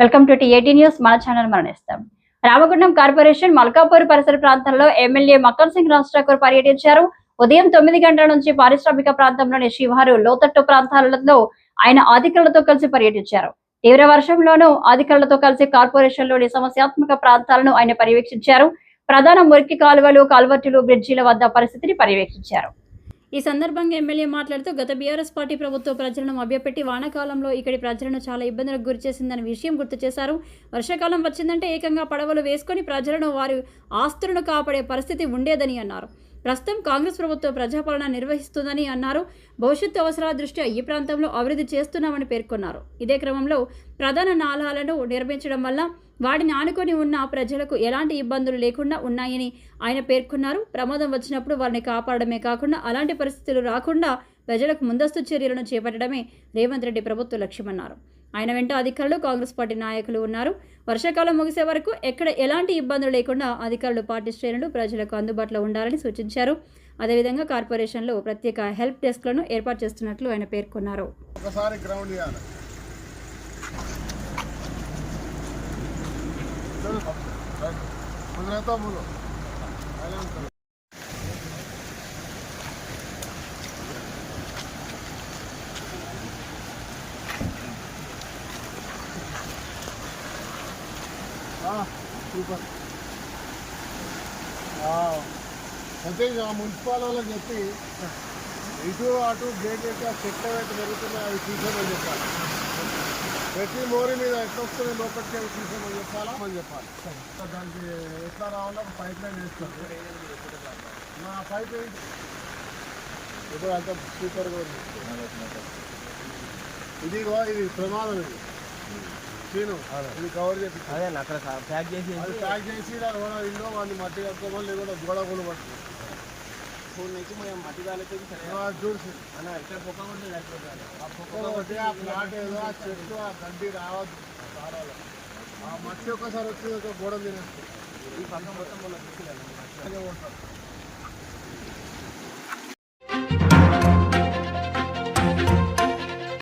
Welcome to TAT news. మన channel మరణిస్తాం. Ramagundam corporation Malkapur పరిసర ప్రాంతంలో ఎమ్మెల్యే మక్కన్ సింగ్ రాజ్ ఠాకూర్ పర్యటించారు. ఉదయం తొమ్మిది గంటల నుంచి పారిశ్రామిక ప్రాంతంలోని శివారు లోతట్టు ప్రాంతాలలో ఆయన అధికారులతో కలిసి పర్యటించారు. తీవ్ర వర్షంలోనూ అధికారులతో కలిసి కార్పొరేషన్లోని సమస్యాత్మక ప్రాంతాలను ఆయన పర్యవేక్షించారు. ప్రధాన మురికి కాలువలు కాల్వర్టులు బ్రిడ్జిల వద్ద పరిస్థితిని పర్యవేక్షించారు. ఈ సందర్భంగా ఎమ్మెల్యే మాట్లాడుతూ గత బీఆర్ఎస్ పార్టీ ప్రభుత్వ ప్రజలను మభ్యపెట్టి వానాకాలంలో ఇక్కడి ప్రజలను చాలా ఇబ్బందులకు గురి చేసిందన్న విషయం గుర్తు చేశారు. వర్షాకాలం వచ్చిందంటే ఏకంగా పడవలు వేసుకొని ప్రజలను వారి ఆస్తులను కాపాడే పరిస్థితి ఉండేదని అన్నారు. ప్రస్తుతం కాంగ్రెస్ ప్రభుత్వం ప్రజాపాలన నిర్వహిస్తుందని అన్నారు. భవిష్యత్తు అవసరాల దృష్ట్యా ఈ ప్రాంతంలో అభివృద్ధి చేస్తున్నామని పేర్కొన్నారు. ఇదే క్రమంలో ప్రధాన నాళాలను నిర్మించడం వల్ల వాటిని ఆనుకొని ఉన్న ప్రజలకు ఎలాంటి ఇబ్బందులు లేకుండా ఉన్నాయని ఆయన పేర్కొన్నారు. ప్రమాదం వచ్చినప్పుడు వారిని కాపాడమే కాకుండా అలాంటి పరిస్థితులు రాకుండా ప్రజలకు ముందస్తు చర్యలను చేపట్టడమే రేవంత్ రెడ్డి ప్రభుత్వ లక్ష్యమన్నారు. ఆయన వెంట అధికారులు కాంగ్రెస్ పార్టీ నాయకులు ఉన్నారు. వర్షాకాలం ముగిసే వరకు ఎక్కడ ఎలాంటి ఇబ్బందులు లేకుండా అధికారులు పార్టీ శ్రేణులు ప్రజలకు అందుబాటులో ఉండాలని సూచించారు. అదేవిధంగా కార్పొరేషన్లో ప్రత్యేక హెల్ప్ డెస్క్లను ఏర్పాటు చేస్తున్నట్లు ఆయన పేర్కొన్నారు. ఒకసారి గ్రౌండ్ చేయాలి చలో కుదిరేతో ముందు సూపర్. అయితే ఆ మున్సిపాల్ వాళ్ళకి చెప్పి ఇటు అటు గేట్ పెట్టి ఆ పెట్టి పెరుగుతున్నాయి అవి తీసేమని చెప్పాలి. ప్రతి మోరి మీద ఎట్లా వస్తుంది లోపలికి అవి తీసేమని చెప్పాలా? అని చెప్పాలి. దానికి ఎట్లా రావాలో ఒక పైప్ లైన్ వేసుకోండి మా పైప్ లైన్ ఇప్పుడు అంత సూపర్గా ఉంది. ఇది ఇది ప్రమాదం ఇది. ఇది కవర్ చేసి అదే అక్కడ ప్యాక్ చేసి ప్యాక్ చేసి ఇల్లు వాడిని మట్టి కట్టుకోమని లేకుండా గోడ గోలు పట్టుకో ఫోన్ నుంచి మనం మట్టి కాలేదు చూసి అన్న ఇక్కడ పొక్క చచ్చిపోతారు ఆ కుక్క ఒకటి ఆ ప్లాట్ ఏదో ఆ చెట్టు ఆ గడ్డి రావద్దు. ఆ మట్టి ఒక్కసారి వచ్చి ఒక గోడ తినేస్తుంది. ఈ పక్క మొత్తం మొన్న ఉంటారు.